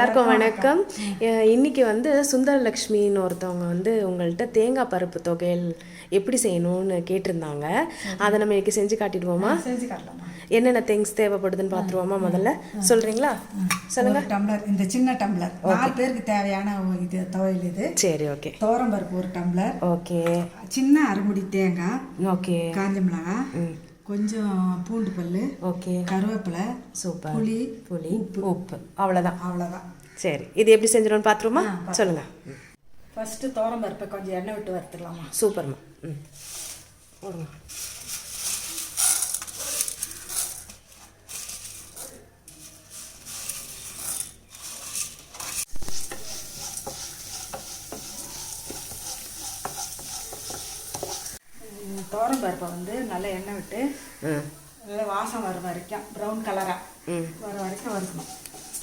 எல்லாருக்கும் வணக்கம். இன்னைக்கு வந்து சுந்தரலக்ஷ்மின்னு ஒருத்தவங்க வந்து உங்கள்கிட்ட தேங்காய் பருப்பு தொகையல் எப்படி செய்யணும்னு கேட்டிருந்தாங்க. அதை நம்ம இன்னைக்கு செஞ்சு காட்டிடுவோமா? செஞ்சு காட்டலாமா? என்னென்ன திங்ஸ் தேவைப்படுதுன்னு பார்த்துருவோமா முதல்ல? சொல்றீங்களா? சொல்லுங்க. டம்ளர் இந்த சின்ன டம்ளர் நாலு பேருக்கு தேவையான இது துவையல் இது. சரி ஓகே பருப்பு ஒரு டம்ளர் ஓகே சின்ன அரைமுடி தேங்காய். ஓகே காஞ்ச மிளகாய். ம். கொஞ்சம் பூண்டு பல்லு ஓகே. கருவேப்பிலை சூப்பர். புளி புளி உப்பு. அவ்வளோதான் அவ்வளோதான் சரி இது எப்படி செஞ்சிடணும்னு பார்த்துருவோமா சொல்லுங்க. ம். ஃபஸ்ட்டு பருப்பை கொஞ்சம் எண்ணெய் விட்டு வறுத்துக்கலாமா சூப்பர்மா. ம். போடுங்க பருப்பை வந்து நல்லா எண்ணெய் விட்டு நல்லா வாசம் வர வரைக்கும் ப்ரௌன் கலராக வர வரைக்கும் வறுக்கணும்.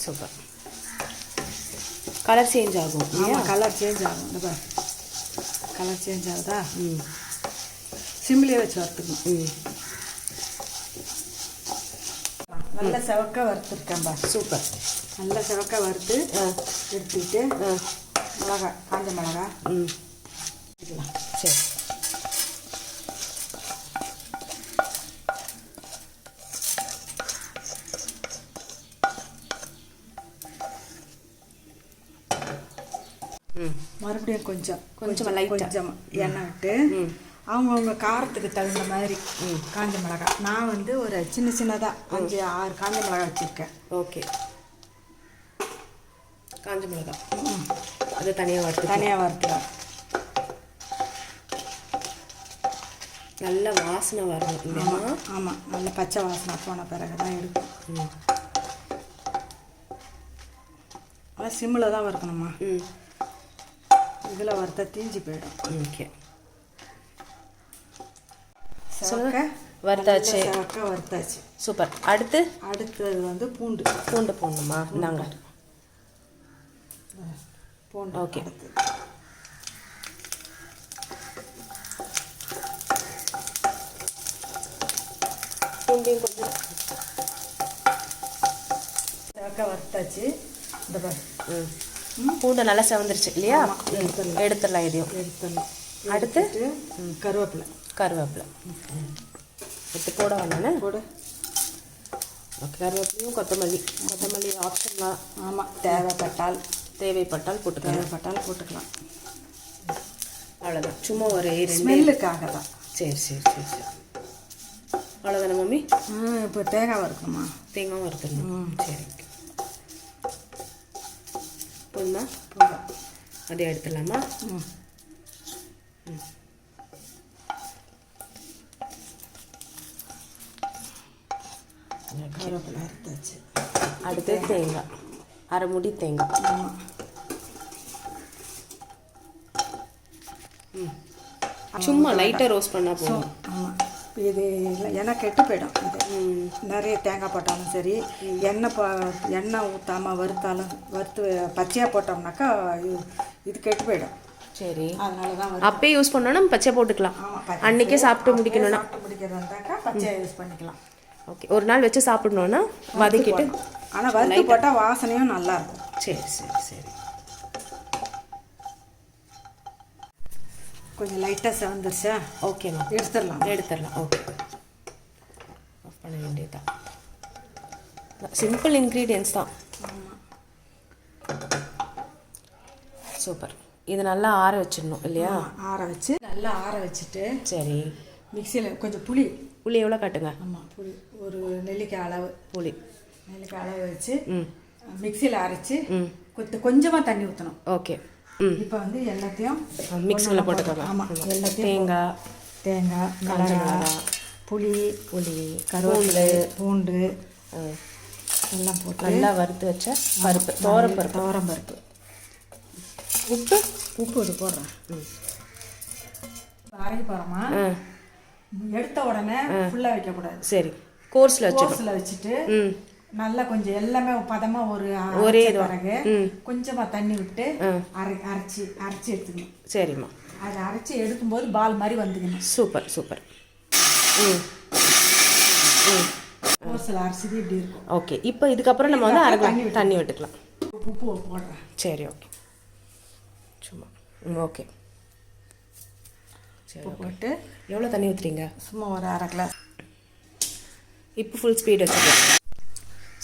சூப்பர். கலர் சேஞ்ச் ஆகும் இல்லையா? கலர் சேஞ்ச் ஆகும். இந்த பாரு. கலர் சேஞ்ச் ஆகுதா? ம். சிம்லேயே வச்சு வறுத்துக்கணும். ம். நல்ல செவக்க வறுத்துருக்கேன் பா சூப்பர். நல்ல செவக்க வறுத்து எடுத்துக்கிட்டு ஆ. மிளகா காஞ்ச மிளகா ம். சரி. மறுபடியும் கொஞ்சம் கொஞ்சமா ஆ. கொஞ்சம். எண்ணெய் விட்டு அவங்கவுங்க காரத்துக்கு தகுந்த மாதிரி காஞ்ச மிளகா நான் வந்து ஒரு சின்ன சின்னதாக அஞ்சு ஆறு காஞ்ச மிளகா வச்சுருக்கேன். ஓகே. காஞ்ச மிளகாய். அது தனியாக வறுத்து தனியாக வறுத்துறேன் நல்ல வாசனை வரணும் இல்லையா? ஆமாம் நல்ல பச்சை வாசனை போன பிறகு தான் எடுக்கும் அதான் சிம்மில் தான் வறுக்கணுமா? ம். இதில் வறுத்தா தீஞ்சு போயிடும். ஓகே. செவக்க வறுத்தாச்சு. வறுத்தாச்சு. சூப்பர். அடுத்து? அடுத்தது வந்து பூண்டு. பூண்டு போடணுமா? இந்தாங்க பூண்டு. ஓகே. பூண்டையும் கொஞ்சம். வறுத்தாச்சு. இந்த பாரு. ம். பூண்டு நல்லா செவந்துருச்சு இல்லையா? எடுத்துடலாம். இதையும். எடுத்துடலாம். அடுத்து? கருவேப்பிலை. கருவேப்பிலை. எடுத்து போட வேணானே? போடு. கருவேப்பிலையும் கொத்தமல்லி. கொத்தமல்லி ஆப்ஷன்லாம் ஆமாம் தேவைப்பட்டால். தேவைப்பட்டால் போட்டுக்கலாம். தேவைப்பட்டால் போட்டுக்கலாம். அவ்வளோதான் சும்மா ஒரு ஸ்மெல்லுக்காக தான். சரி சரி சரி சரி. அவ்வளோதானே மம்மி? இப்போ தேங்காய் வறுக்கணுமா? தேங்காயும் வறுத்துடணும். சரி போதும் அதை எடுத்துடலாமா? அடுத்து தேங்காய். அரை முடி தேங்காய். சும்மா லைட்டாக ரோஸ்ட் பண்ணால் போதும். ஆமாம் இது எண்ணெய் கெட்டு போயிடும். இது நிறைய தேங்காய் போட்டாலும் சரி எண்ணெய் ப எண்ணெய் ஊற்றாமல் வறுத்தாலும் வறுத்து பச்சையாக போட்டோம்னாக்கா இது இது கெட்டு போயிடும். சரி. அதனால தான் அப்பயே யூஸ் பண்ணோன்னா பச்சை போட்டுக்கலாம். ஆமாம் அன்னைக்கே சாப்பிட்டு முடிக்கணும்னா. முடிக்கிறதாக்கா பச்சையாக யூஸ் பண்ணிக்கலாம். ஓகே ஒரு நாள் வச்சு சாப்பிடணுன்னா வதக்கிட்டு ஆனால் வறுத்து போட்டால் வாசனையும் நல்லா இருக்கும். சரி சரி சரி. கொஞ்சம் லைட்டாக செவந்துருச்சா ஓகேம்மா எடுத்துடலாம். எடுத்துடலாம். ஓகே ஆஃப் பண்ண வேண்டியதுதான். சிம்பிள் இன்க்ரீடியன்ஸ் தான். சூப்பர் இது நல்லா ஆற வச்சிடணும் இல்லையா? ஆற வச்சு நல்லா ஆற வச்சுட்டு சரி. மிக்சியில் கொஞ்சம் புளி. புளி எவ்வளோ காட்டுங்க? ஆமாம் புளி. ஒரு நெல்லிக்காய் அளவு. புளி. நெல்லிக்காய் அளவு வச்சு ம். மிக்சியில் அரைச்சி கொஞ்சமாக தண்ணி ஊற்றணும் ஓகே இப்போ வந்து எல்லாத்தையும் மிக்ஸியில் போட்டுக்கலாம் ஆமாம் எல்லாத்தையும் தேங்காய் தேங்காய் மிளகாய், புளி புளி கருவேப்பிலை பூண்டு. எல்லாம் போட்டு நல்லா வறுத்து வச்ச பருப்பு தோரம் பருப்பு. துவரம் பருப்பு. உப்பு? உப்பு இது போடுறேன். அரைக்க போகிறோமா எடுத்த உடனே ஃபுல்லாக வைக்கக்கூடாது. சரி. கோர்ஸில் வச்சிடணும். கோர்ஸில் வச்சுட்டு ம். நல்லா கொஞ்சம் எல்லாமே பதமா ஒரு ஒரே இதுவா? பிறகு. கொஞ்சமா தண்ணி விட்டு. அரை அரைச்சி அரைச்சி எடுத்துக்கணும். சரிம்மா. அதை அரைச்சி எடுக்கும்போது பால் மாதிரி வந்துக்கணும். Super super. ம். ம். கோர்ஸில் அரைச்சது இப்படி இருக்கும். ஓகே. இப்போ இதுக்கப்புறம் நம்ம வந்து அரை தண்ணி தண்ணி விட்டுக்கலாம். உப்பு போடுறேன். சரி ஓகே. சும்மா. ம் ஓகே. சரி உப்பு போட்டு எவ்வளோ தண்ணி ஊற்றுறீங்க சும்மா ஒரு அரை கிளாஸ். இப்போ ஃபுல் ஸ்பீட் வச்சுருக்கேன்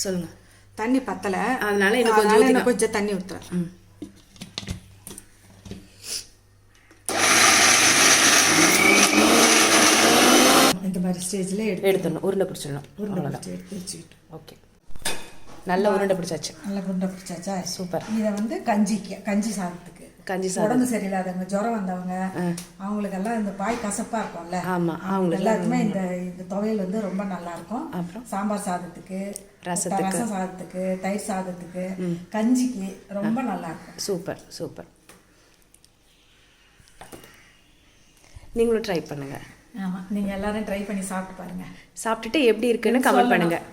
சொல்லுங்கள் தண்ணி பத்தலை. அதனால இன்னும் கொஞ்சம் கொஞ்சம் தண்ணி ஊற்றுறேன் இந்த மாதிரி ஸ்டேஜில் எடுத்து எடுத்துடணும். உருண்டை பிடிச்சிடணும். உருண்டை பிடிச்சி எடுத்து வச்சுக்கிட்டு. ஓகே. நல்ல உருண்டை பிடிச்சாச்சு. நல்லா குண்டை பிடிச்சாச்சா? சூப்பர். இதை வந்து கஞ்சிக்கு கஞ்சி சாதத்துக்கு. கஞ்சி சாதம். உடம்பு சரியில்லாதவங்க ஜுரம் வந்தவங்க அவங்களுக்கெல்லாம் இந்த பாய் கசப்பா இருக்கும்ல. ஆமாம் அவங்க அவங்களுக்கு எல்லாருக்குமே இந்த இந்த துவையல் வந்து ரொம்ப நல்லா இருக்கும். அப்புறம்? சாம்பார் சாதத்துக்கு ரசத்துக்கு. ரசம் சாதத்துக்கு தயிர் சாதத்துக்கு கஞ்சிக்கு ரொம்ப நல்லா இருக்கும் சூப்பர் சூப்பர். நீங்களும் ட்ரை பண்ணுங்கள் ஆமா நீங்க எல்லாரும் ட்ரை பண்ணி சாப்பிட்டு பாருங்க. சாப்பிட்டுட்டு எப்படி இருக்குன்னு கமெண்ட் பண்ணுங்கள்